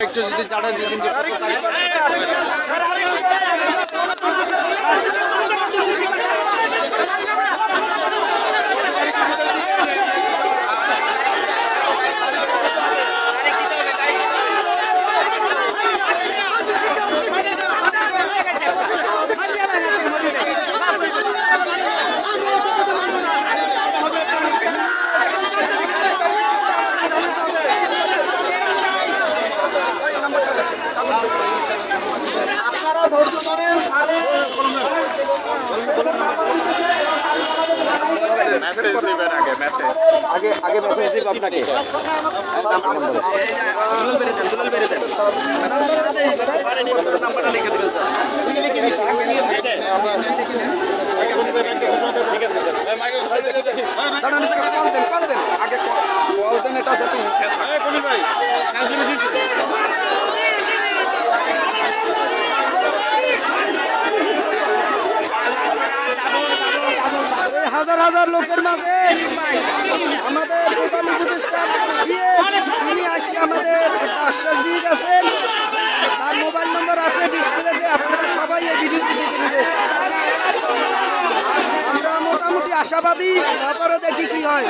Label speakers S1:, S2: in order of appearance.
S1: একটু যদি জানান দিতেন যে আগে আগে মেসেজ দিব আপনাকে।
S2: দাঁড়ান এটা কল দেন কল আগে কল দেন এটা যাতে উঠে থাকে এই হাজার হাজার লোকের মাঝে আমাদের প্রধান উপদেষ্টা তিনি আসছে আমাদের একটা আশ্বাস দিয়ে গেছেন। তার মোবাইল নম্বর আছে ডিসপ্লেতে আপনারা সবাই এই ভিডিওটি দেখে নেবেন আমরা মোটামুটি আশাবাদী তারপরে দেখি কি হয়।